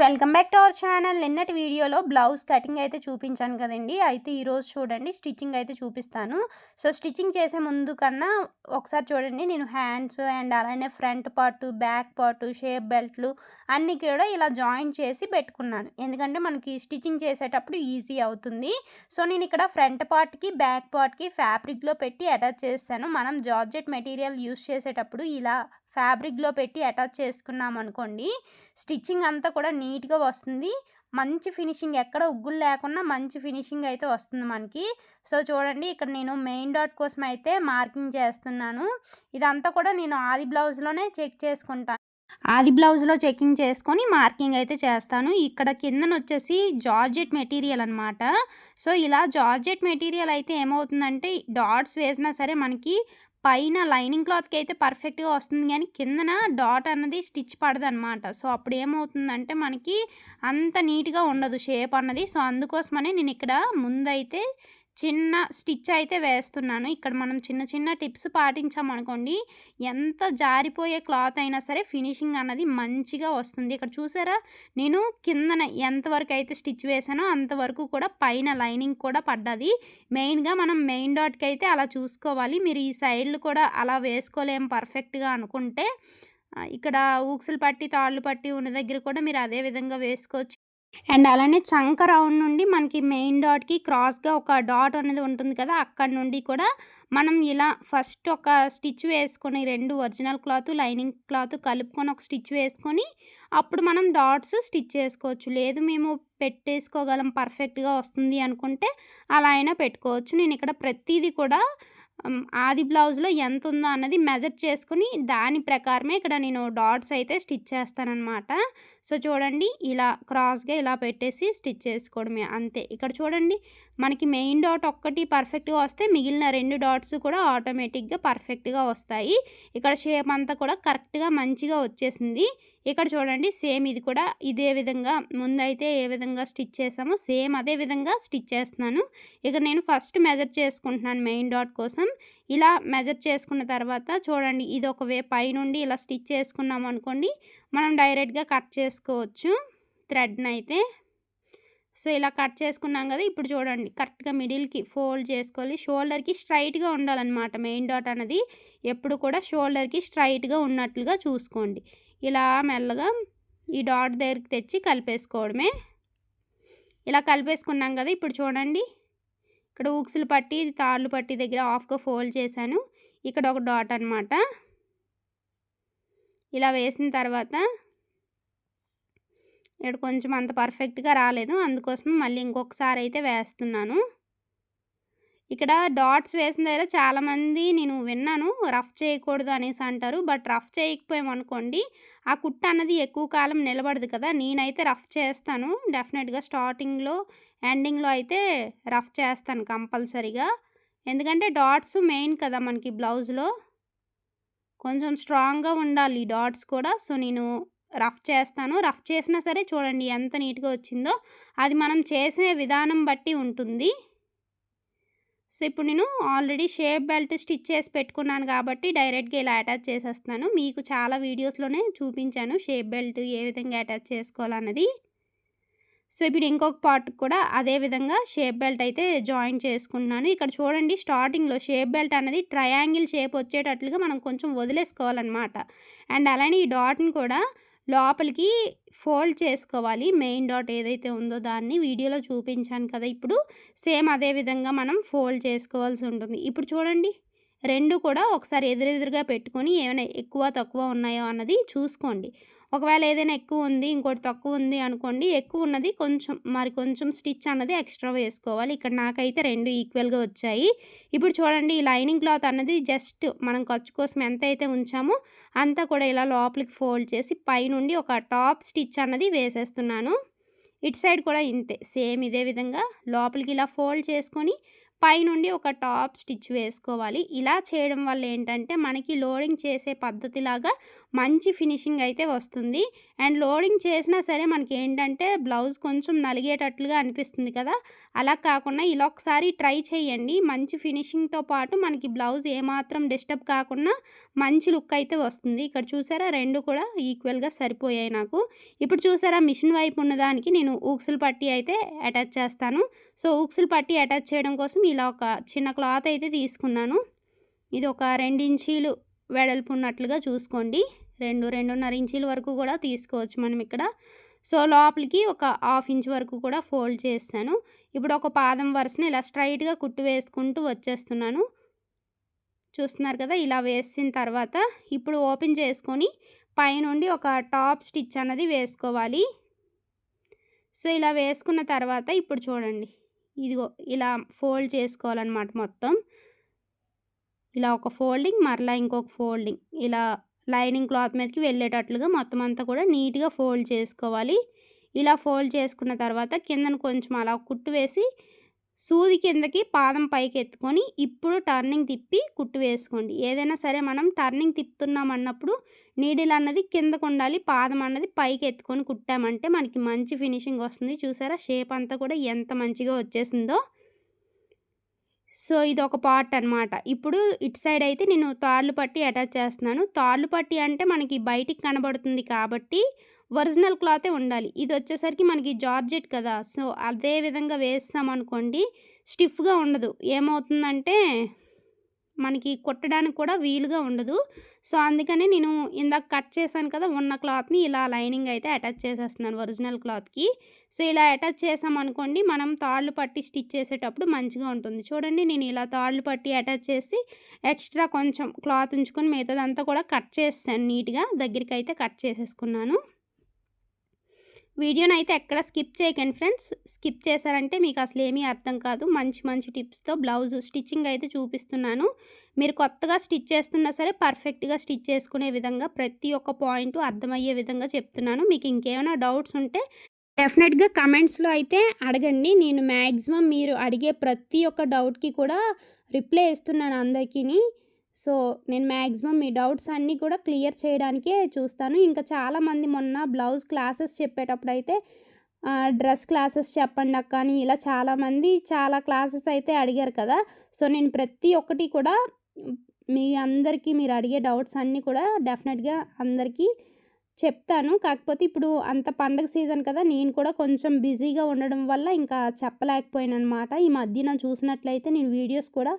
Welcome back to our channel. నిన్నటి వీడియోలో blouse cutting అయితే చూపించాను కదండి. అయితే ఈరోజు చూడండి స్టిచ్చింగ్ అయితే చూపిస్తాను. సో స్టిచ్చింగ్ చేసే ముందు కన్నా ఒకసారి చూడండి నేను హ్యాండ్స్ అండ్ అలానే front part back part shape బెల్ట్లు అన్నీ కూడా ఇలా జాయిన్ చేసి పెట్టుకున్నాను. ఎందుకంటే మనకి స్టిచ్చింగ్ చేసేటప్పుడు ఈజీ అవుతుంది. సో నేను ఇక్కడ ఫ్రంట్ పార్ట్కి బ్యాక్ పార్ట్కి ఫ్యాబ్రిక్లో పెట్టి అటాచ్ చేస్తాను. మనం జార్జెట్ మెటీరియల్ యూస్ చేసేటప్పుడు ఇలా ఫ్యాబ్రిక్లో పెట్టి అటాచ్ చేసుకున్నాం అనుకోండి స్టిచ్చింగ్ అంతా కూడా నీట్గా వస్తుంది. మంచి ఫినిషింగ్ ఎక్కడ ఉగ్గులు లేకుండా మంచి ఫినిషింగ్ అయితే వస్తుంది మనకి. సో చూడండి ఇక్కడ నేను మెయిన్ డాట్ కోసం అయితే మార్కింగ్ చేస్తున్నాను. ఇదంతా కూడా నేను ఆది బ్లౌజ్లోనే చెక్ చేసుకుంటాను ఆది బ్లౌజ్లో చెకింగ్ చేసుకొని మార్కింగ్ అయితే చేస్తాను. ఇక్కడ కిందన వచ్చేసి జార్జెట్ మెటీరియల్ అనమాట సో ఇలా జార్జెట్ మెటీరియల్ అయితే ఏమవుతుందంటే డాట్స్ వేసినా సరే మనకి పైన లైనింగ్ క్లాత్కి అయితే పర్ఫెక్ట్గా వస్తుంది కానీ కిందన డాట్ అన్నది స్టిచ్ పడదనమాట సో అప్పుడు ఏమవుతుందంటే మనకి అంత నీట్గా ఉండదు షేప్ అన్నది. సో అందుకోసమనే నేను ఇక్కడ ముందైతే చిన్న స్టిచ్ అయితే వేస్తున్నాను. ఇక్కడ మనం చిన్న చిన్న టిప్స్ పాటించామనుకోండి ఎంత జారిపోయే క్లాత్ అయినా సరే ఫినిషింగ్ అన్నది మంచిగా వస్తుంది. ఇక్కడ చూసారా? నేను కిందన ఎంతవరకు అయితే స్టిచ్ వేసానో అంతవరకు కూడా పైన లైనింగ్ కూడా పడ్డది. మెయిన్గా మనం మెయిన్ డాట్కి అయితే అలా చూసుకోవాలి. మీరు ఈ సైడ్లు కూడా అలా వేసుకోలేం పర్ఫెక్ట్గా అనుకుంటే ఇక్కడ ఊక్సులు పట్టి తాళ్ళు పట్టి ఉన్న దగ్గర కూడా మీరు అదే విధంగా వేసుకోవచ్చు. అండ్ అలానే చంక రౌండ్ నుండి మనకి మెయిన్ డాట్కి క్రాస్గా ఒక డాట్ అనేది ఉంటుంది కదా అక్కడ నుండి కూడా మనం ఇలా ఫస్ట్ ఒక స్టిచ్ వేసుకొని రెండు ఒరిజినల్ క్లాత్ లైనింగ్ క్లాత్ కలుపుకొని ఒక స్టిచ్ వేసుకొని అప్పుడు మనం డాట్స్ స్టిచ్ చేసుకోవచ్చు. లేదు మేము పెట్టేసుకోగలం పర్ఫెక్ట్గా వస్తుంది అనుకుంటే అలా అయినా పెట్టుకోవచ్చు. నేను ఇక్కడ ప్రతిదీ కూడా ఆది బ్లౌజ్లో ఎంత ఉందో అన్నది మెజర్ చేసుకుని దాని ప్రకారమే ఇక్కడ నేను డాట్స్ అయితే స్టిచ్ చేస్తానన్నమాట. సో చూడండి ఇలా క్రాస్గా ఇలా పెట్టేసి స్టిచ్ చేసుకోవడమే అంతే. ఇక్కడ చూడండి మనకి మెయిన్ డాట్ ఒక్కటి పర్ఫెక్ట్గా వస్తే మిగిలిన రెండు డాట్స్ కూడా ఆటోమేటిక్గా పర్ఫెక్ట్గా వస్తాయి. ఇక్కడ షేప్ అంతా కూడా కరెక్ట్గా మంచిగా వచ్చేసింది. ఇక్కడ చూడండి సేమ్ ఇది కూడా ఇదే విధంగా ముందైతే ఏ విధంగా స్టిచ్ చేసామో సేమ్ అదే విధంగా స్టిచ్ చేస్తున్నాను. ఇక్కడ నేను ఫస్ట్ మెజర్ చేసుకుంటున్నాను మెయిన్ డాట్ కోసం. ఇలా మెజర్ చేసుకున్న తర్వాత చూడండి ఇది ఒక వే పైనుండి ఇలా స్టిచ్ చేసుకున్నాం అనుకోండి మనం డైరెక్ట్గా కట్ చేసుకోవచ్చు థ్రెడ్ని అయితే సో ఇలా కట్ చేసుకున్నాం కదా! ఇప్పుడు చూడండి. కరెక్ట్గా మిడిల్కి ఫోల్డ్ చేసుకోవాలి. షోల్డర్కి స్ట్రైట్గా ఉండాలన్నమాట. మెయిన్ డాట్ అనేది ఎప్పుడు కూడా షోల్డర్కి స్ట్రైట్గా ఉన్నట్లుగా చూసుకోండి. ఇలా మెల్లగా ఈ డాట్ దగ్గరికి తెచ్చి కలిపేసుకోవడమే. ఇలా కలిపేసుకున్నాం కదా! ఇప్పుడు చూడండి. ఇక్కడ ఊక్సులు పట్టి తాళ్ళు పట్టి దగ్గర ఆఫ్గా ఫోల్డ్ చేశాను. ఇక్కడ ఒక డాట్ అనమాట ఇలా వేసిన తర్వాత ఇక్కడ కొంచెం అంత పర్ఫెక్ట్గా రాలేదు. అందుకోసం మళ్ళీ ఇంకొకసారి అయితే వేస్తున్నాను. ఇక్కడ డాట్స్ వేసిన దగ్గర చాలామంది నేను విన్నాను రఫ్ చేయకూడదు అనేసి అంటారు. బట్ రఫ్ చేయకపోయామనుకోండి ఆ కుట్ట అన్నది ఎక్కువ కాలం నిలబడదు కదా. నేనైతే రఫ్ చేస్తాను. డెఫినెట్గా స్టార్టింగ్లో ఎండింగ్లో అయితే రఫ్ చేస్తాను కంపల్సరీగా. ఎందుకంటే డాట్స్ మెయిన్ కదా మనకి బ్లౌజ్లో. కొంచెం స్ట్రాంగ్గా ఉండాలి డాట్స్ కూడా. సో నేను రఫ్ చేస్తాను. రఫ్ చేసినా సరే చూడండి ఎంత నీట్గా వచ్చిందో. అది మనం చేసే విధానం బట్టి ఉంటుంది. సో ఇప్పుడు నేను ఆల్రెడీ షేప్ బెల్ట్ స్టిచ్ చేసి పెట్టుకున్నాను కాబట్టి డైరెక్ట్గా ఇలా అటాచ్ చేసేస్తాను. మీకు చాలా వీడియోస్లోనే చూపించాను షేప్ బెల్ట్ ఏ విధంగా అటాచ్ చేసుకోవాలన్నది. సో ఇప్పుడు ఇంకొక పార్ట్ కూడా అదే విధంగా షేప్ బెల్ట్ అయితే జాయిన్ చేసుకుంటున్నాను. ఇక్కడ చూడండి స్టార్టింగ్లో షేప్ బెల్ట్ అనేది ట్రయాంగిల్ షేప్ వచ్చేటట్లుగా మనం కొంచెం వదిలేసుకోవాలన్నమాట. అండ్ అలానే ఈ డాట్ని కూడా లోపలికి ఫోల్డ్ చేసుకోవాలి. మెయిన్ డాట్ ఏదైతే ఉందో దాన్ని వీడియోలో చూపించాను కదా. ఇప్పుడు సేమ్ అదే విధంగా మనం ఫోల్డ్ చేసుకోవాల్సి ఉంటుంది. ఇప్పుడు చూడండి. రెండు కూడా ఒకసారి ఎదురెదురుగా పెట్టుకొని ఏమైనా ఎక్కువ తక్కువ ఉన్నాయో అన్నది చూసుకోండి. ఒకవేళ ఏదైనా ఎక్కువ ఉంది ఇంకోటి తక్కువ ఉంది అనుకోండి ఎక్కువ ఉన్నది కొంచెం మరి కొంచెం స్టిచ్ అన్నది ఎక్స్ట్రా వేసుకోవాలి. ఇక్కడ నాకైతే రెండు ఈక్వల్గా వచ్చాయి. ఇప్పుడు చూడండి ఈ లైనింగ్ క్లాత్ అన్నది జస్ట్ మనం ఖర్చు కోసం ఎంత అయితే ఉంచామో అంతా కూడా ఇలా లోపలికి ఫోల్డ్ చేసి పైనుండి ఒక టాప్ స్టిచ్ అన్నది వేసేస్తున్నాను. ఇటు సైడ్ కూడా ఇంతే సేమ్ ఇదే విధంగా లోపలికి ఇలా ఫోల్డ్ చేసుకొని పైనుండి ఒక టాప్ స్టిచ్ వేసుకోవాలి. ఇలా చేయడం వల్ల ఏంటంటే మనకి లోడింగ్ చేసే పద్ధతిలాగా మంచి ఫినిషింగ్ అయితే వస్తుంది. అండ్ లోడింగ్ చేసినా సరే మనకి ఏంటంటే బ్లౌజ్ కొంచెం నలిగేటట్లుగా అనిపిస్తుంది కదా. అలా కాకుండా ఇలా ఒకసారి ట్రై చేయండి. మంచి ఫినిషింగ్తో పాటు మనకి బ్లౌజ్ ఏమాత్రం డిస్టర్బ్ కాకుండా మంచి లుక్ అయితే వస్తుంది. ఇక్కడ చూసారా? రెండు కూడా ఈక్వల్గా సరిపోయాయి నాకు. ఇప్పుడు చూసారా? మిషన్ వైపు ఉన్నదానికి నేను ఊక్సులు పట్టి అయితే అటాచ్ చేస్తాను. సో ఊక్సులు పట్టి అటాచ్ చేయడం కోసం ఇలా ఒక చిన్న క్లాత్ అయితే తీసుకున్నాను. ఇది ఒక రెండు వెడల్పున్నట్లుగా వెడల్పు ఉన్నట్లుగా చూసుకోండి. రెండు రెండున్నర ఇంచీల వరకు కూడా తీసుకోవచ్చు మనం ఇక్కడ. సో లోపలికి ఒక హాఫ్ ఇంచ్ వరకు కూడా ఫోల్డ్ చేస్తాను. ఇప్పుడు ఒక పాదం వరుసని ఇలా స్ట్రైట్గా కుట్టు వేసుకుంటూ వచ్చేస్తున్నాను. చూస్తున్నారు కదా ఇలా వేసిన తర్వాత ఇప్పుడు ఓపెన్ చేసుకొని పైనుండి ఒక టాప్ స్టిచ్ అన్నది వేసుకోవాలి. సో ఇలా వేసుకున్న తర్వాత ఇప్పుడు చూడండి. ఇదిగో ఇలా ఫోల్డ్ చేసుకోవాలన్నమాట మొత్తం. ఇలా ఒక ఫోల్డింగ్ మరలా ఇంకొక ఫోల్డింగ్. ఇలా లైనింగ్ క్లాత్ మీదకి వెళ్ళేటట్లుగా మొత్తం అంతా కూడా నీట్గా ఫోల్డ్ చేసుకోవాలి. ఇలా ఫోల్డ్ చేసుకున్న తర్వాత కిందను కొంచెం అలా కుట్టు వేసి సూది కిందకి పాదం పైకి ఎత్తుకొని ఇప్పుడు టర్నింగ్ తిప్పి కుట్టు వేసుకోండి. ఏదైనా సరే మనం టర్నింగ్ తిప్పుతున్నాం అన్నప్పుడు నీడిల్ అన్నది కిందకు ఉండాలి పాదం అన్నది పైకి ఎత్తుకొని కుట్టామంటే మనకి మంచి ఫినిషింగ్ వస్తుంది. చూసారా? షేప్ అంతా కూడా ఎంత మంచిగా వచ్చేసిందో. సో ఇది ఒక పార్ట్ అనమాట ఇప్పుడు ఇటు సైడ్ అయితే నేను తాళ్ళు పట్టి అటాచ్ చేస్తున్నాను. తాళ్ళు పట్టి అంటే మనకి బయటికి కనబడుతుంది కాబట్టి ఒరిజినల్ క్లాతే ఉండాలి. ఇది వచ్చేసరికి మనకి జార్జెట్ కదా. సో అదే విధంగా వేస్తామనుకోండి స్టిఫ్గా ఉండదు. ఏమవుతుందంటే మనకి కుట్టడానికి కూడా వీలుగా ఉండదు. సో అందుకని నేను ఇందాక కట్ చేశాను కదా ఉన్న క్లాత్ని ఇలా లైనింగ్ అయితే అటాచ్ చేసేస్తున్నాను ఒరిజినల్ క్లాత్కి. సో ఇలా అటాచ్ చేసామనుకోండి మనం తాళ్ళు పట్టి స్టిచ్ చేసేటప్పుడు మంచిగా ఉంటుంది. చూడండి నేను ఇలా తాళ్ళు పట్టి అటాచ్ చేసి ఎక్స్ట్రా కొంచెం క్లాత్ ఉంచుకొని మిగతాదంతా కూడా కట్ చేస్తాను నీట్గా. దగ్గరికి అయితే కట్ చేసేసుకున్నాను. వీడియోని అయితే ఎక్కడ స్కిప్ చేయకండి ఫ్రెండ్స్. స్కిప్ చేశారంటే మీకు అసలు ఏమీ అర్థం కాదు. మంచి మంచి టిప్స్తో బ్లౌజ్ స్టిచ్చింగ్ అయితే చూపిస్తున్నాను. మీరు కొత్తగా స్టిచ్ చేస్తున్నా సరే పర్ఫెక్ట్గా స్టిచ్ చేసుకునే విధంగా ప్రతి ఒక్క పాయింట్ అర్థమయ్యే విధంగా చెప్తున్నాను. మీకు ఇంకేమైనా డౌట్స్ ఉంటే డెఫినెట్గా కమెంట్స్లో అయితే అడగండి. నేను మ్యాక్సిమం మీరు అడిగే ప్రతి ఒక్క డౌట్కి కూడా రిప్లై ఇస్తున్నాను అందరికీ సో నేను మ్యాక్సిమం మీ డౌట్స్ అన్నీ కూడా క్లియర్ చేయడానికే చూస్తాను. ఇంకా చాలామంది మొన్న బ్లౌజ్ క్లాసెస్ చెప్పేటప్పుడు అయితే డ్రెస్ క్లాసెస్ చెప్పండి అక్క అని ఇలా చాలామంది చాలా క్లాసెస్ అయితే అడిగారు కదా. సో నేను ప్రతి ఒక్కటి కూడా మీ అందరికీ మీరు అడిగే డౌట్స్ అన్నీ కూడా డెఫినెట్గా అందరికీ చెప్తాను. కాకపోతే ఇప్పుడు అంత పండగ సీజన్ కదా నేను కూడా కొంచెం బిజీగా ఉండడం వల్ల ఇంకా చెప్పలేకపోయాను అనమాట ఈ మధ్యన చూసినట్లయితే నేను వీడియోస్ కూడా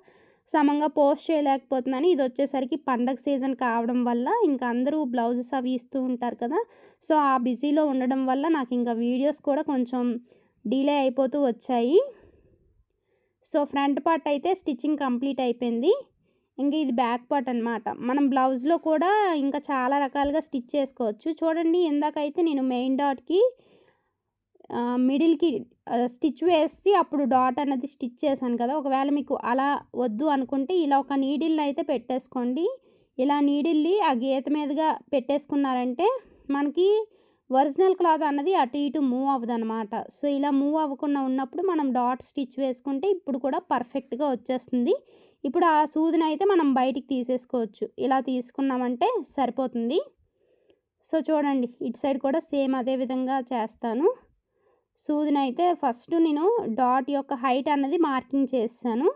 సమంగా పోస్ట్ చేయలేకపోతున్నాను. ఇది వచ్చేసరికి పండగ సీజన్ కావడం వల్ల ఇంకా అందరూ బ్లౌజెస్ అవి ఇస్తూ ఉంటారు కదా. సో ఆ బిజీలో ఉండడం వల్ల నాకు ఇంకా వీడియోస్ కూడా కొంచెం డిలే అయిపోతూ వచ్చాయి. సో ఫ్రంట్ పార్ట్ అయితే స్టిచ్చింగ్ కంప్లీట్ అయిపోయింది. ఇంకా ఇది బ్యాక్ పార్ట్ అనమాట మనం బ్లౌజ్లో కూడా ఇంకా చాలా రకాలుగా స్టిచ్ చేసుకోవచ్చు. చూడండి ఇందాకైతే నేను మెయిన్ డాట్కి మిడిల్కి స్టిచ్ వేసి అప్పుడు డాట్ అనేది స్టిచ్ చేశాను కదా. ఒకవేళ మీకు అలా వద్దు అనుకుంటే ఇలా ఒక నీడిల్ని అయితే పెట్టేసుకోండి. ఇలా నీడిల్ని ఆ గీత మీదుగా పెట్టేసుకున్నారంటే మనకి ఒరిజినల్ క్లాత్ అన్నది అటు ఇటు మూవ్ అవ్వదు అనమాట సో ఇలా మూవ్ అవ్వకుండా ఉన్నప్పుడు మనం డాట్ స్టిచ్ వేసుకుంటే ఇప్పుడు కూడా పర్ఫెక్ట్గా వచ్చేస్తుంది. ఇప్పుడు ఆ సూదిని అయితే మనం బయటికి తీసేసుకోవచ్చు. ఇలా తీసుకున్నామంటే సరిపోతుంది. సో చూడండి ఇటు సైడ్ కూడా సేమ్ అదే విధంగా చేస్తాను. సూదిని అయితే ఫస్ట్ నేను డాట్ యొక్క హైట్ అన్నది మార్కింగ్ చేస్తాను.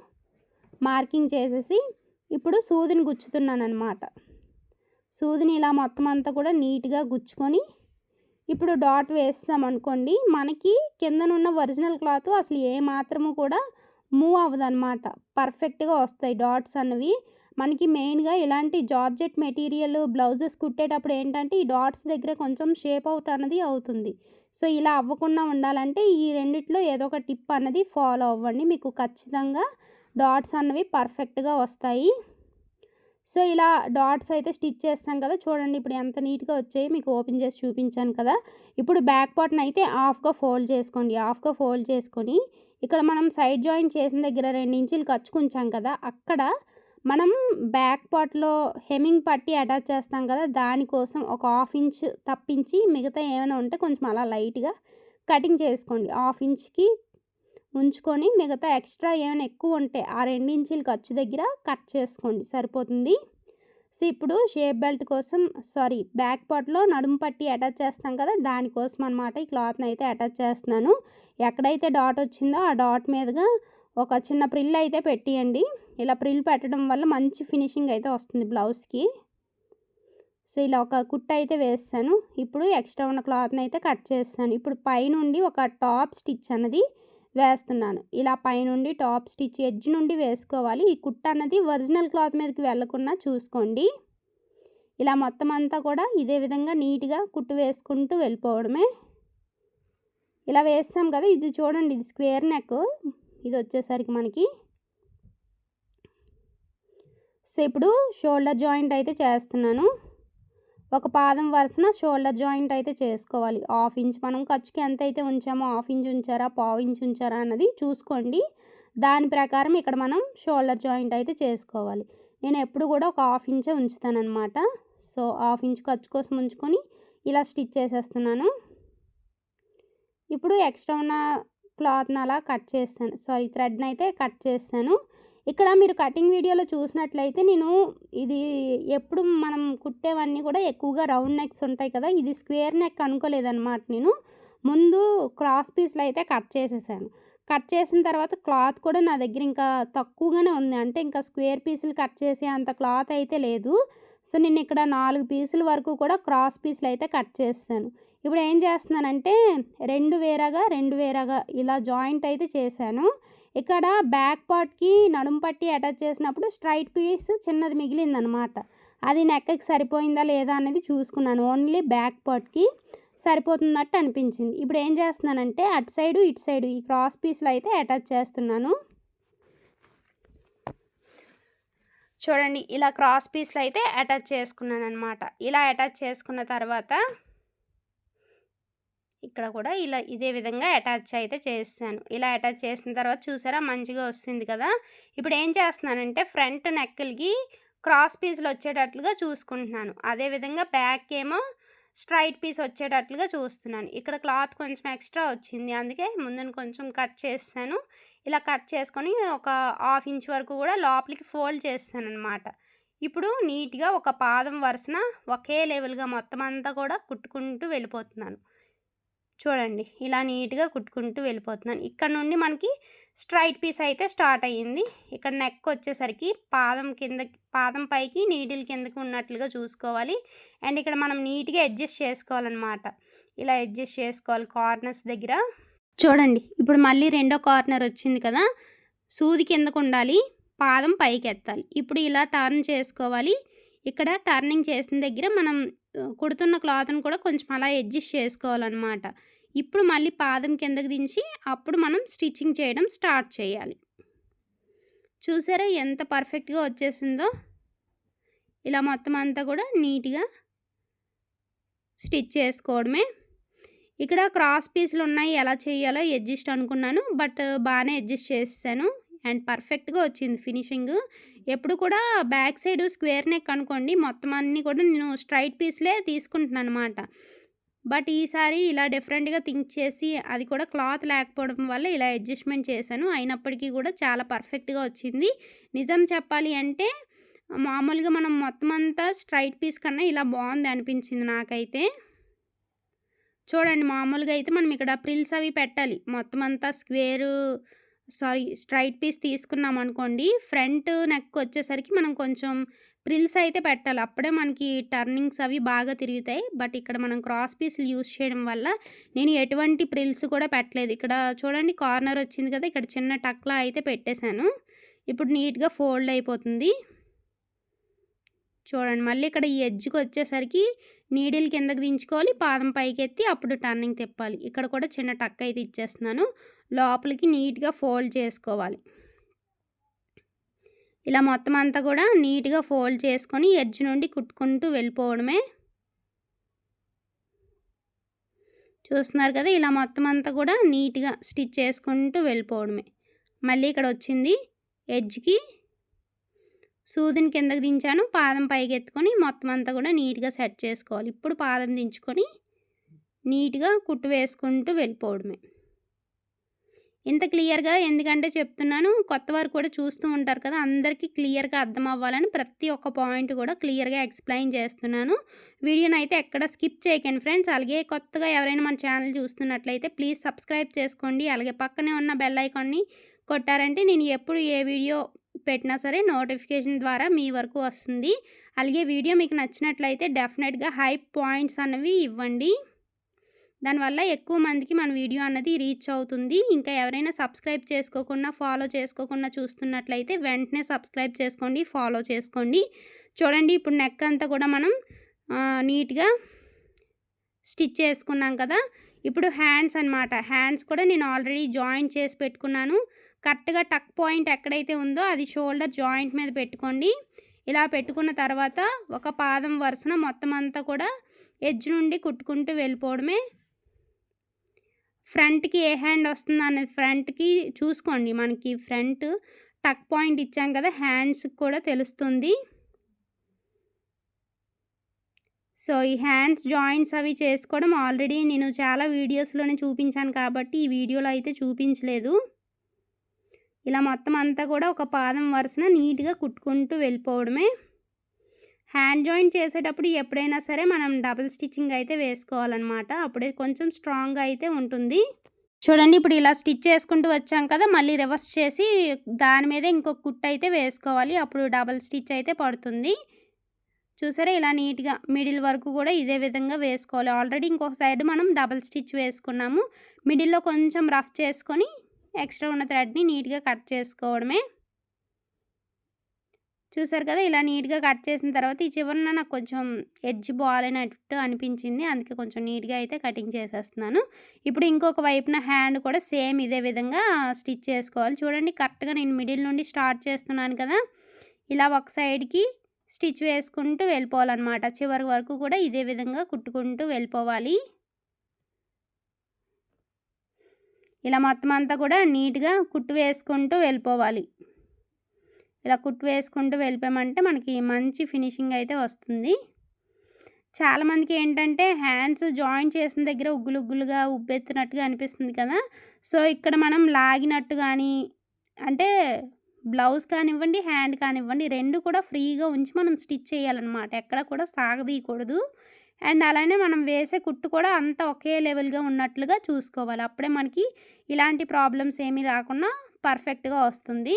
మార్కింగ్ చేసేసి ఇప్పుడు సూదిని గుచ్చుతున్నాను అనమాట సూదిని ఇలా మొత్తం అంతా కూడా నీట్గా గుచ్చుకొని ఇప్పుడు డాట్ వేస్తామనుకోండి మనకి కిందనున్న ఒరిజినల్ క్లాత్ అసలు ఏ మాత్రము కూడా మూవ్ అవ్వదన్నమాట. పర్ఫెక్ట్గా వస్తాయి డాట్స్ అన్నవి. మనకి మెయిన్గా ఇలాంటి జార్జెట్ మెటీరియల్ బ్లౌజెస్ కుట్టేటప్పుడు ఏంటంటే ఈ డాట్స్ దగ్గర కొంచెం షేప్ అవుట్ అన్నది అవుతుంది. సో ఇలా అవ్వకుండా ఉండాలంటే ఈ రెండిట్లో ఏదో ఒక టిప్ అన్నది ఫాలో అవ్వండి. మీకు ఖచ్చితంగా డాట్స్ అన్నవి పర్ఫెక్ట్గా వస్తాయి. సో ఇలా డాట్స్ అయితే స్టిచ్ చేస్తాం కదా. చూడండి ఇప్పుడు ఎంత నీట్గా వచ్చాయి మీకు ఓపెన్ చేసి చూపించాను కదా. ఇప్పుడు బ్యాక్ పార్ట్ని అయితే హాఫ్గా ఫోల్డ్ చేసుకోండి. హాఫ్గా ఫోల్డ్ చేసుకొని ఇక్కడ మనం సైడ్ జాయింట్ చేసిన దగ్గర రెండు ఇంచులు ఖర్చుకుంచాం కదా. అక్కడ మనం బ్యాక్ పార్ట్లో హెమ్మింగ్ పట్టి అటాచ్ చేస్తాం కదా దానికోసం ఒక హాఫ్ ఇంచ్ తప్పించి మిగతా ఏమైనా ఉంటే కొంచెం అలా లైట్గా కటింగ్ చేసుకోండి. హాఫ్ ఇంచ్కి ఉంచుకొని మిగతా ఎక్స్ట్రా ఏమైనా ఎక్కువ ఉంటే ఆ ఇంచుల ఖర్చు దగ్గర కట్ చేసుకోండి. సరిపోతుంది? సో ఇప్పుడు షేప్ బెల్ట్ కోసం సారీ బ్యాక్ పార్ట్లో నడుము పట్టి అటాచ్ చేస్తాం కదా దానికోసం అనమాట ఈ క్లాత్ని అయితే అటాచ్ చేస్తున్నాను. ఎక్కడైతే డాట్ వచ్చిందో ఆ డాట్ మీదుగా ఒక చిన్న ప్రిల్ అయితే పెట్టియండి. ఇలా ప్రిల్ పెట్టడం వల్ల మంచి ఫినిషింగ్ అయితే వస్తుంది బ్లౌజ్కి. సో ఇలా ఒక కుట్ట అయితే వేస్తాను. ఇప్పుడు ఎక్స్ట్రా ఉన్న క్లాత్ని అయితే కట్ చేస్తాను. ఇప్పుడు పైనుండి ఒక టాప్ స్టిచ్ అన్నది వేస్తున్నాను. ఇలా పైనుండి టాప్ స్టిచ్ ఎడ్జ్ నుండి వేసుకోవాలి. ఈ కుట్ట అన్నది ఒరిజినల్ క్లాత్ మీదకి వెళ్ళకుండా చూసుకోండి. ఇలా మొత్తం అంతా కూడా ఇదే విధంగా నీట్గా కుట్టు వేసుకుంటూ వెళ్ళిపోవడమే. ఇలా వేస్తాం కదా ఇది చూడండి ఇది స్క్వేర్ నెక్. ఇది వచ్చేసరికి మనకి సో ఇప్పుడు షోల్డర్ జాయింట్ అయితే చేస్తున్నాను. ఒక పాదం వరుసన షోల్డర్ జాయింట్ అయితే చేసుకోవాలి. హాఫ్ ఇంచ్ మనం ఖర్చుకి ఎంత అయితే ఉంచామో హాఫ్ ఇంచ్ ఉంచారా పావు ఇంచ్ ఉంచారా అన్నది చూసుకోండి. దాని ప్రకారం ఇక్కడ మనం షోల్డర్ జాయింట్ అయితే చేసుకోవాలి. నేను ఎప్పుడు కూడా ఒక హాఫ్ ఇంచే ఉంచుతానమాట సో హాఫ్ ఇంచ్ ఖర్చు కోసం ఉంచుకొని ఇలా స్టిచ్ చేసేస్తున్నాను. ఇప్పుడు ఎక్స్ట్రా ఉన్న క్లాత్ని అలా కట్ చేస్తాను. సారీ థ్రెడ్ని అయితే కట్ చేస్తాను. ఇక్కడ మీరు కటింగ్ వీడియోలో చూసినట్లయితే నేను ఇది ఎప్పుడు మనం కుట్టేవన్నీ కూడా ఎక్కువగా రౌండ్ నెక్స్ ఉంటాయి కదా ఇది స్క్వేర్ నెక్ అనుకోలేదన్నమాట నేను. ముందు క్రాస్ పీస్లు అయితే కట్ చేసేసాను. కట్ చేసిన తర్వాత క్లాత్ కూడా నా దగ్గర ఇంకా తక్కువగానే ఉంది. అంటే ఇంకా స్క్వేర్ పీసులు కట్ చేసే అంత క్లాత్ అయితే లేదు. సో నేను ఇక్కడ నాలుగు పీసుల వరకు కూడా క్రాస్ పీసులు అయితే కట్ చేస్తాను. ఇప్పుడు ఏం చేస్తున్నానంటే రెండు వేరగా రెండు వేరగా ఇలా జాయింట్ అయితే చేశాను. ఇక్కడ బ్యాక్ పార్ట్కి నడుము పట్టి అటాచ్ చేసినప్పుడు స్ట్రైట్ పీస్ చిన్నది మిగిలిందనమాట. అది నెక్కకి సరిపోయిందా లేదా అనేది చూసుకున్నాను. ఓన్లీ బ్యాక్ పార్ట్కి సరిపోతున్నట్టు అనిపించింది. ఇప్పుడు ఏం చేస్తున్నానంటే అటు సైడు ఇటు సైడు ఈ క్రాస్ పీస్లు అయితే అటాచ్ చేస్తున్నాను. చూడండి ఇలా క్రాస్ పీస్లు అయితే అటాచ్ చేసుకున్నాను అనమాట ఇలా అటాచ్ చేసుకున్న తర్వాత ఇక్కడ కూడా ఇలా ఇదే విధంగా అటాచ్ అయితే చేస్తాను ఇలా అటాచ్ చేసిన తర్వాత చూసారా మంచిగా వస్తుంది కదా? ఇప్పుడు ఏం చేస్తున్నానంటే ఫ్రంట్ నెక్కిల్కి క్రాస్ పీస్లు వచ్చేటట్లుగా చూసుకుంటున్నాను. అదేవిధంగా బ్యాక్ ఏమో స్ట్రైట్ పీస్ వచ్చేటట్లుగా చూస్తున్నాను. ఇక్కడ క్లాత్ కొంచెం ఎక్స్ట్రా వచ్చింది. అందుకే ముందుని కొంచెం కట్ చేస్తాను. ఇలా కట్ చేసుకొని ఒక హాఫ్ ఇంచ్ వరకు కూడా లోపలికి ఫోల్డ్ చేస్తాను అనమాట ఇప్పుడు నీట్గా ఒక పాదం వరుసన ఒకే లెవెల్గా మొత్తం అంతా కూడా కుట్టుకుంటూ వెళ్ళిపోతున్నాను. చూడండి ఇలా నీట్గా కుట్టుకుంటూ వెళ్ళిపోతున్నాను. ఇక్కడ నుండి మనకి స్ట్రైట్ పీస్ అయితే స్టార్ట్ అయ్యింది. ఇక్కడ నెక్ వచ్చేసరికి పాదం కింద పాదం పైకి నీడిల్ కిందకి ఉన్నట్లుగా చూసుకోవాలి. అండ్ ఇక్కడ మనం నీట్గా అడ్జస్ట్ చేసుకోవాలన్నమాట. ఇలా అడ్జస్ట్ చేసుకోవాలి కార్నర్స్ దగ్గర. చూడండి ఇప్పుడు మళ్ళీ రెండో కార్నర్ వచ్చింది కదా. సూది కిందకు ఉండాలి పాదం పైకి ఎత్తాలి. ఇప్పుడు ఇలా టర్న్ చేసుకోవాలి. ఇక్కడ టర్నింగ్ చేసిన దగ్గర మనం కుడుతున్న క్లాత్ని కూడా కొంచెం అలా అడ్జస్ట్ చేసుకోవాలన్నమాట. ఇప్పుడు మళ్ళీ పాదం కిందకి దించి అప్పుడు మనం స్టిచ్చింగ్ చేయడం స్టార్ట్ చేయాలి. చూసారా ఎంత పర్ఫెక్ట్గా వచ్చేసిందో? ఇలా మొత్తం అంతా కూడా నీట్గా స్టిచ్ చేసుకోవడమే. ఇక్కడ క్రాస్ పీసులు ఉన్నాయి ఎలా చేయాలో అడ్జస్ట్ అనుకున్నాను బట్ బాగానే అడ్జస్ట్ చేస్తాను అండ్ పర్ఫెక్ట్గా వచ్చింది ఫినిషింగ్. ఎప్పుడు కూడా బ్యాక్ సైడ్ స్క్వేర్ నెక్ అనుకోండి మొత్తం అన్నీ కూడా నేను స్ట్రైట్ పీస్లే తీసుకుంటున్నాను అనమాట బట్ ఈసారి ఇలా డిఫరెంట్గా థింక్ చేసి అది కూడా క్లాత్ లేకపోవడం వల్ల ఇలా అడ్జస్ట్మెంట్ చేశాను. అయినప్పటికీ కూడా చాలా పర్ఫెక్ట్గా వచ్చింది. నిజం చెప్పాలి అంటే మామూలుగా మనం మొత్తం అంతా స్ట్రైట్ పీస్ కన్నా ఇలా బాగుంది అనిపించింది నాకైతే. చూడండి మామూలుగా అయితే మనం ఇక్కడ ప్రిల్స్ అవి పెట్టాలి. మొత్తం అంతా స్క్వేరు సారీ స్ట్రైట్ పీస్ తీసుకున్నాం అనుకోండి ఫ్రంట్ నెక్ వచ్చేసరికి మనం కొంచెం ప్రిల్స్ అయితే పెట్టాలి. అప్పుడే మనకి టర్నింగ్స్ అవి బాగా తిరుగుతాయి. బట్ ఇక్కడ మనం క్రాస్ పీస్లు యూస్ చేయడం వల్ల నేను ఎటువంటి ప్రిల్స్ కూడా పెట్టలేదు. ఇక్కడ చూడండి కార్నర్ వచ్చింది కదా ఇక్కడ చిన్న టక్లా అయితే పెట్టేశాను. ఇప్పుడు నీట్గా ఫోల్డ్ అయిపోతుంది. చూడండి. మళ్ళీ ఇక్కడ ఈ ఎడ్జ్కి వచ్చేసరికి నీడిల్ కిందకి దించుకోవాలి. పాదం పైకి ఎత్తి అప్పుడు టర్నింగ్ తిప్పాలి. ఇక్కడ కూడా చిన్న టక్ అయితే ఇచ్చేస్తున్నాను. లోపలికి నీట్గా ఫోల్డ్ చేసుకోవాలి. ఇలా మొత్తం అంతా కూడా నీట్గా ఫోల్డ్ చేసుకొని ఎడ్జ్ నుండి కుట్టుకుంటూ వెళ్ళిపోవడమే. చూస్తున్నారు కదా ఇలా మొత్తం అంతా కూడా నీట్గా స్టిచ్ చేసుకుంటూ వెళ్ళిపోవడమే. మళ్ళీ ఇక్కడ వచ్చింది ఎడ్జ్కి. సూదిని కిందకి దించాను పాదం పైకి ఎత్తుకొని మొత్తం అంతా కూడా నీట్గా సెట్ చేసుకోవాలి ఇప్పుడు పాదం దించుకొని నీట్గా కుట్టు వేసుకుంటూ వెళ్ళిపోవడమే ఇంత క్లియర్‌గా ఎందుకంటే చెప్తున్నాను, కొత్త వారు కూడా చూస్తూ ఉంటారు కదా! అందరికీ క్లియర్‌గా అర్థం అవ్వాలని ప్రతి ఒక్క పాయింట్ కూడా క్లియర్‌గా ఎక్స్‌ప్లెయిన్ చేస్తున్నాను. వీడియోనైతే ఎక్కడ స్కిప్ చేయకండి ఫ్రెండ్స్. అలాగే కొత్తగా ఎవరైనా మన ఛానల్ చూస్తున్నట్లయితే ప్లీజ్ సబ్స్క్రైబ్ చేసుకోండి. అలాగే పక్కనే ఉన్న బెల్ ఐకాన్‌ని కొట్టారంటే నేను ఎప్పుడు ఏ వీడియో పెట్టినా సరే నోటిఫికేషన్ ద్వారా మీ వరకు వస్తుంది. అలాగే వీడియో మీకు నచ్చినట్లయితే డెఫినెట్‌గా హై పాయింట్స్ అనేవి ఇవ్వండి. దానివల్ల ఎక్కువ మందికి మన వీడియో అన్నది రీచ్ అవుతుంది. ఇంకా ఎవరైనా సబ్స్క్రైబ్ చేసుకోకుండా, ఫాలో చేసుకోకుండా చూస్తున్నట్లయితే వెంటనే సబ్స్క్రైబ్ చేసుకోండి. ఫాలో చేసుకోండి. చూడండి ఇప్పుడు నెక్ అంతా కూడా మనం నీట్‌గా స్టిచ్ చేసుకున్నాం కదా! ఇప్పుడు హ్యాండ్స్ అనమాట. హ్యాండ్స్ కూడా నేను ఆల్రెడీ జాయింట్ చేసి పెట్టుకున్నాను. కరెక్ట్‌గా టక్ పాయింట్ ఎక్కడైతే ఉందో అది షోల్డర్ జాయింట్ మీద పెట్టుకోండి. ఇలా పెట్టుకున్న తర్వాత ఒక పాదం వరుసన మొత్తం అంతా కూడా ఎడ్జ్ నుండి కుట్టుకుంటూ వెళ్ళిపోవడమే. ఫ్రంట్‌కి ఏ హ్యాండ్ వస్తుంది అనేది ఫ్రంట్‌కి చూసుకోండి. మనకి ఫ్రంట్ టక్ పాయింట్ ఇచ్చాం కదా! హ్యాండ్స్‌కి కూడా తెలుస్తుంది. సో, ఈ హ్యాండ్స్ జాయింట్స్ అవి చేసుకోవడం ఆల్రెడీ నేను చాలా వీడియోస్‌లోనే చూపించాను కాబట్టి ఈ వీడియోలో అయితే చూపించలేదు. ఇలా మొత్తం అంతా కూడా ఒక పాదం వరుసన నీట్‌గా కుట్టుకుంటూ వెళ్ళిపోవడమే. హ్యాండ్ జాయింట్ చేసేటప్పుడు ఎప్పుడైనా సరే మనం డబుల్ స్టిచ్చింగ్ అయితే వేసుకోవాలన్నమాట అప్పుడే కొంచెం స్ట్రాంగ్‌గా అయితే ఉంటుంది. చూడండి ఇప్పుడు ఇలా స్టిచ్ చేసుకుంటూ వచ్చాం కదా! మళ్ళీ రివర్స్ చేసి దాని మీద ఇంకొక కుట్ అయితే వేసుకోవాలి. అప్పుడు డబల్ స్టిచ్ అయితే పడుతుంది. చూసారా ఇలా నీట్‌గా మిడిల్ వరకు కూడా ఇదే విధంగా వేసుకోవాలి. ఆల్రెడీ ఇంకొక సైడ్ మనం డబల్ స్టిచ్ వేసుకున్నాము. మిడిల్‌లో కొంచెం రఫ్ చేసుకొని ఎక్స్ట్రా ఉన్న థ్రెడ్‌ని నీట్‌గా కట్ చేసుకోవడమే. చూసారు కదా! ఇలా నీట్‌గా కట్ చేసిన తర్వాత ఈ చివరిన నాకు కొంచెం ఎడ్జ్ బాలేనట్టు అనిపించింది. అందుకే కొంచెం నీట్‌గా అయితే కటింగ్ చేసేస్తున్నాను. ఇప్పుడు ఇంకొక వైపున హ్యాండ్ కూడా సేమ్ ఇదే విధంగా స్టిచ్ చేసుకోవాలి. చూడండి కరెక్ట్‌గా నేను మిడిల్ నుండి స్టార్ట్ చేస్తున్నాను కదా! ఇలా ఒక సైడ్‌కి స్టిచ్ వేసుకుంటూ వెళ్ళిపోవాలనమాట. చివరి వరకు కూడా ఇదే విధంగా కుట్టుకుంటూ వెళ్ళిపోవాలి. ఇలా మొత్తం అంతా కూడా నీట్‌గా కుట్టు వేసుకుంటూ వెళ్ళిపోవాలి. ఇలా కుట్టు వేసుకుంటూ వెళ్ళిపోయామంటే మనకి మంచి ఫినిషింగ్ అయితే వస్తుంది. చాలామందికి ఏంటంటే హ్యాండ్స్ జాయిన్ చేసిన దగ్గర ఉగ్గులు ఉగ్గులుగా ఉబ్బెత్తినట్టుగా అనిపిస్తుంది కదా! సో, ఇక్కడ మనం లాగినట్టు కానీ అంటే బ్లౌజ్ కానివ్వండి, హ్యాండ్ కానివ్వండి రెండు కూడా ఫ్రీగా ఉంచి మనం స్టిచ్ చేయాలన్నమాట ఎక్కడ కూడా సాగదీయకూడదు. అండ్ అలానే మనం వేసే కుట్టు కూడా అంతా ఒకే లెవెల్‌గా ఉన్నట్లుగా చూసుకోవాలి. అప్పుడే మనకి ఇలాంటి ప్రాబ్లమ్స్ ఏమీ రాకుండా పర్ఫెక్ట్‌గా వస్తుంది.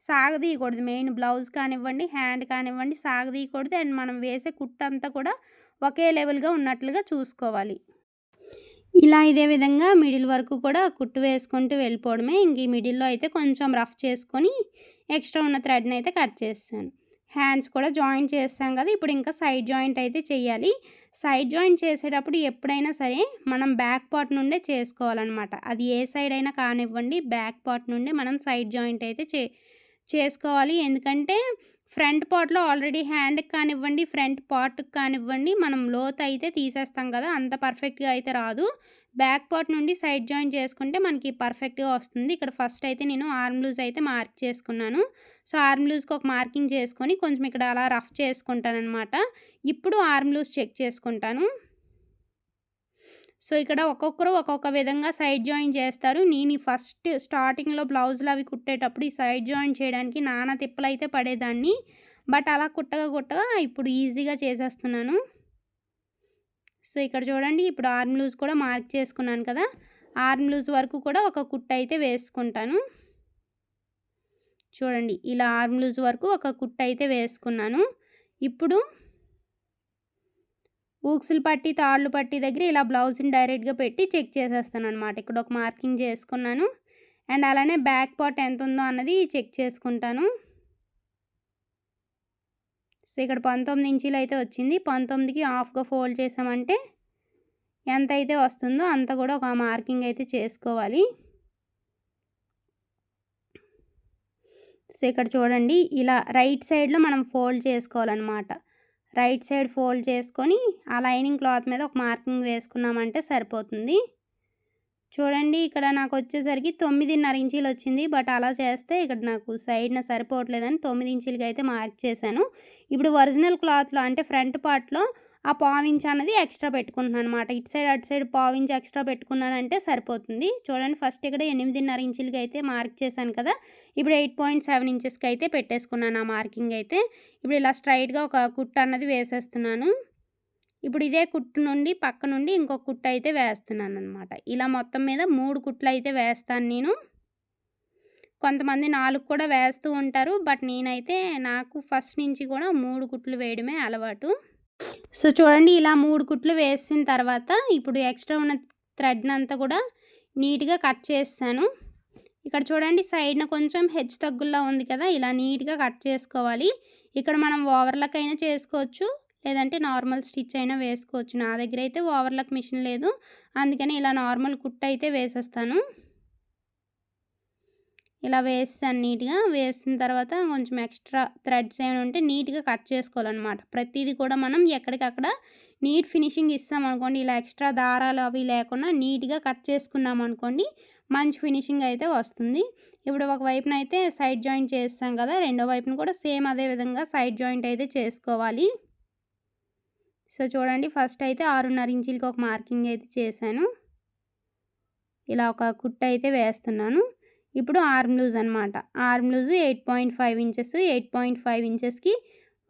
సాగదీయకూడదు మెయిన్ బ్లౌజ్ కానివ్వండి, హ్యాండ్ కానివ్వండి సాగదీయకూడదు. అండ్ మనం వేసే కుట్టు అంతా కూడా ఒకే లెవెల్‌గా ఉన్నట్లుగా చూసుకోవాలి. ఇలా ఇదే విధంగా మిడిల్ వరకు కూడా కుట్టు వేసుకుంటూ వెళ్ళిపోవడమే. ఇంక ఈ మిడిల్‌లో అయితే కొంచెం రఫ్ చేసుకొని ఎక్స్ట్రా ఉన్న థ్రెడ్‌ని అయితే కట్ చేస్తాను హ్యాండ్స్ కూడా జాయింట్ చేస్తాం కదా! ఇప్పుడు ఇంకా సైడ్ జాయింట్ అయితే చేయాలి. సైడ్ జాయింట్ చేసేటప్పుడు ఎప్పుడైనా సరే మనం బ్యాక్ పార్ట్ నుండే చేసుకోవాలనమాట. అది ఏ సైడ్ అయినా కానివ్వండి బ్యాక్ పార్ట్ నుండే మనం సైడ్ జాయింట్ అయితే చే చేసుకోవాలి. ఎందుకంటే ఫ్రంట్ పార్ట్‌లో ఆల్రెడీ హ్యాండ్‌కి కానివ్వండి, ఫ్రంట్ పార్ట్‌కి కానివ్వండి మనం లోత్ అయితే తీసేస్తాం కదా! అంత పర్ఫెక్ట్‌గా అయితే రాదు. బ్యాక్ పార్ట్ నుండి సైడ్ జాయిన్ చేసుకుంటే మనకి పర్ఫెక్ట్‌గా వస్తుంది. ఇక్కడ ఫస్ట్ అయితే నేను ఆర్మ్ లూజ్ అయితే మార్క్ చేసుకున్నాను. సో, ఆర్మ్ లూజ్‌కి ఒక మార్కింగ్ చేసుకొని కొంచెం ఇక్కడ అలా రఫ్ చేసుకుంటానమాట ఇప్పుడు ఆర్మ్ లూజ్ చెక్ చేసుకుంటాను. సో, ఇక్కడ ఒక్కొక్కరు ఒక్కొక్క విధంగా సైడ్ జాయిన్ చేస్తారు. నేను ఈ ఫస్ట్ స్టార్టింగ్‌లో బ్లౌజులు అవి కుట్టేటప్పుడు ఈ సైడ్ జాయిన్ చేయడానికి నానా తిప్పలైతే పడేదాన్ని. బట్ అలా కుట్టగా కుట్టగా ఇప్పుడు ఈజీగా చేసేస్తున్నాను. సో, ఇక్కడ చూడండి ఇప్పుడు ఆర్మ్ లూజ్ కూడా మార్క్ చేసుకున్నాను కదా! ఆర్మ్ లూజ్ వరకు కూడా ఒక కుట్ట అయితే వేసుకుంటాను. చూడండి ఇలా ఆర్మ్ లూజ్ వరకు ఒక కుట్ట అయితే వేసుకున్నాను. ఇప్పుడు ఊక్సులు పట్టి, తాళ్ళు పట్టి దగ్గర ఇలా బ్లౌజ్‌ని డైరెక్ట్‌గా పెట్టి చెక్ చేసేస్తాననమాట. ఇక్కడ ఒక మార్కింగ్ చేసుకున్నాను. అండ్ అలానే బ్యాక్ పార్ట్ ఎంత ఉందో అన్నది చెక్ చేసుకుంటాను. సో, ఇక్కడ 19 ఇంచీలు అయితే వచ్చింది. 19కి హాఫ్‌గా ఫోల్డ్ చేసామంటే ఎంత అయితే వస్తుందో అంత కూడా ఒక మార్కింగ్ అయితే చేసుకోవాలి. సో, ఇక్కడ చూడండి ఇలా రైట్ సైడ్‌లో మనం ఫోల్డ్ చేసుకోవాలన్నమాట రైట్ సైడ్ ఫోల్డ్ చేసుకొని ఆ లైనింగ్ క్లాత్ మీద ఒక మార్కింగ్ వేసుకున్నామంటే సరిపోతుంది. చూడండి ఇక్కడ నాకు వచ్చేసరికి 9.5 ఇంచీలు వచ్చింది. బట్ అలా చేస్తే ఇక్కడ నాకు సైడ్‌న సరిపోవట్లేదని తొమ్మిది ఇంచీలకి అయితే మార్క్ చేశాను. ఇప్పుడు ఒరిజినల్ క్లాత్‌లో అంటే ఫ్రంట్ పార్ట్‌లో ఆ పావించ్ అన్నది ఎక్స్ట్రా పెట్టుకుంటున్నాను అనమాట ఇటు సైడ్ అటు సైడ్ పావించ్ ఎక్స్ట్రా పెట్టుకున్నానంటే సరిపోతుంది. చూడండి ఫస్ట్ ఇక్కడ ఎనిమిదిన్నర ఇంచులకి అయితే మార్క్ చేశాను కదా. ఇప్పుడు ఎయిట్ పాయింట్ సెవెన్ ఇంచెస్కి అయితే పెట్టేసుకున్నాను ఆ మార్కింగ్ అయితే. ఇప్పుడు ఇలా స్ట్రైట్గా ఒక కుట్ట అన్నది వేసేస్తున్నాను. ఇప్పుడు ఇదే కుట్టు నుండి పక్క నుండి ఇంకొక కుట్టు అయితే వేస్తున్నాను అనమాట ఇలా మొత్తం మీద మూడు కుట్లు అయితే వేస్తాను నేను. కొంతమంది నాలుగు కూడా వేస్తూ ఉంటారు. బట్ నేనైతే నాకు ఫస్ట్ నుంచి కూడా మూడు కుట్లు వేయడమే అలవాటు. సో చూడండి ఇలా మూడు కుట్లు వేసిన తర్వాత ఇప్పుడు ఎక్స్ట్రా ఉన్న థ్రెడ్ని అంతా కూడా నీట్గా కట్ చేస్తాను. ఇక్కడ చూడండి సైడ్న కొంచెం హెచ్చు తగ్గుల్లో ఉంది కదా ఇలా నీట్గా కట్ చేసుకోవాలి. ఇక్కడ మనం ఓవర్లకైనా అయినా చేసుకోవచ్చు. లేదంటే నార్మల్ స్టిచ్ అయినా వేసుకోవచ్చు. నా దగ్గర అయితే ఓవర్లక్ మిషన్ లేదు. అందుకని ఇలా నార్మల్ కుట్ అయితే వేసేస్తాను. ఇలా వేస్తాను నీట్గా. వేసిన తర్వాత కొంచెం ఎక్స్ట్రా థ్రెడ్స్ ఏమైనా ఉంటే నీట్గా కట్ చేసుకోవాలన్నమాట. ప్రతిదీ కూడా మనం ఎక్కడికక్కడ నీట్ ఫినిషింగ్ ఇస్తాం అనుకోండి ఇలా ఎక్స్ట్రా దారాలు అవి లేకుండా నీట్గా కట్ చేసుకున్నాం అనుకోండి మంచి ఫినిషింగ్ అయితే వస్తుంది. ఇప్పుడు ఒక వైపున అయితే సైడ్ జాయింట్ చేస్తాం కదా రెండో వైపున కూడా సేమ్ అదే విధంగా సైడ్ జాయింట్ అయితే చేసుకోవాలి. సో చూడండి ఫస్ట్ అయితే ఆరున్నర ఇంచులకి ఒక మార్కింగ్ అయితే చేశాను. ఇలా ఒక కుట్ట అయితే వేస్తున్నాను. ఇప్పుడు ఆర్మ్ లూజ్ అనమాట arm loose eight point five inches eight point five ఇంచెస్కి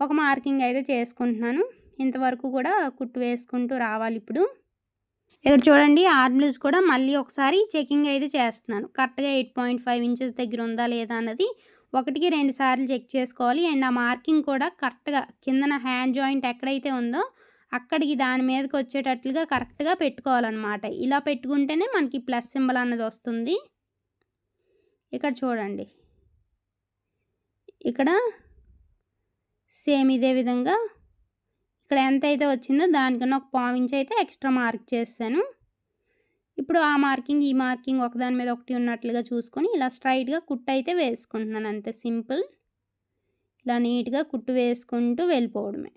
ఒక మార్కింగ్ అయితే చేసుకుంటున్నాను. ఇంతవరకు కూడా కుట్టు వేసుకుంటూ రావాలి ఇప్పుడు. ఇక్కడ చూడండి ఆర్మ్ లూజ్ కూడా మళ్ళీ ఒకసారి చెకింగ్ అయితే చేస్తున్నాను. కరెక్ట్గా ఎయిట్ పాయింట్ ఫైవ్ ఇంచెస్ దగ్గర ఉందా లేదా అన్నది ఒకటికి రెండు సార్లు చెక్ చేసుకోవాలి. అండ్ ఆ మార్కింగ్ కూడా కరెక్ట్గా కిందన హ్యాండ్ జాయింట్ ఎక్కడైతే ఉందో అక్కడికి దాని మీదకి వచ్చేటట్లుగా కరెక్ట్గా పెట్టుకోవాలన్నమాట. ఇలా పెట్టుకుంటేనే మనకి ప్లస్ సింబల్ అన్నది వస్తుంది. ఇక్కడ చూడండి. ఇక్కడ సేమ్ ఇదే విధంగా ఇక్కడ ఎంత అయితే వచ్చిందో దానికన్నా ఒక పావించి అయితే ఎక్స్ట్రా మార్క్ చేస్తాను. ఇప్పుడు ఆ మార్కింగ్ ఈ మార్కింగ్ ఒకదాని మీద ఒకటి ఉన్నట్లుగా చూసుకొని ఇలా స్ట్రైట్గా కుట్టు అయితే వేసుకుంటున్నాను అంతే. సింపుల్. ఇలా నీట్గా కుట్టు వేసుకుంటూ వెళ్ళిపోవడమే.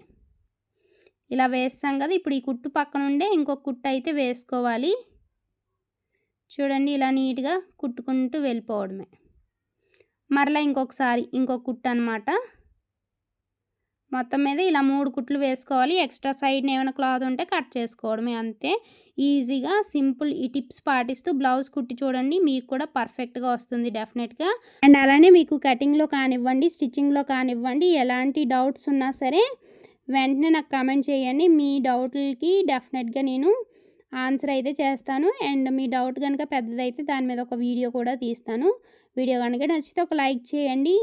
ఇలా వేస్తాం కదా ఇప్పుడు ఈ కుట్టు పక్కన ఉండే ఇంకొక కుట్టు అయితే వేసుకోవాలి. చూడండి ఇలా నీట్గా కుట్టుకుంటూ వెళ్ళిపోవడమే. మరలా ఇంకొకసారి ఇంకొక కుట్టు అనమాట మొత్తం మీద ఇలా మూడు కుట్లు వేసుకోవాలి. ఎక్స్ట్రా సైడ్ని ఏమైనా క్లాత్ ఉంటే కట్ చేసుకోవడమే అంతే. ఈజీగా సింపుల్ ఈ టిప్స్ పాటిస్తూ బ్లౌజ్ కుట్టి చూడండి మీకు కూడా పర్ఫెక్ట్గా వస్తుంది డెఫినెట్గా. అండ్ అలానే మీకు కటింగ్లో కానివ్వండి స్టిచ్చింగ్లో కానివ్వండి ఎలాంటి డౌట్స్ ఉన్నా సరే వెంటనే నాకు కమెంట్ చేయండి. మీ డౌట్లకి డెఫినెట్గా నేను ఆన్సర్ అయితే చేస్తాను. అండ్ మీ డౌట్ కనుక పెద్దదైతే దాని మీద ఒక వీడియో కూడా తీస్తాను. వీడియో కనుక నచ్చితే ఒక లైక్ చేయండి.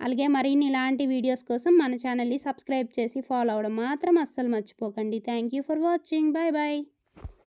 అలాగే మరిన్ని ఇలాంటి వీడియోస్ కోసం మన ఛానల్ని సబ్స్క్రైబ్ చేసి ఫాలో అవ్వడం మాత్రం అస్సలు మర్చిపోకండి. Thank you for watching. Bye bye.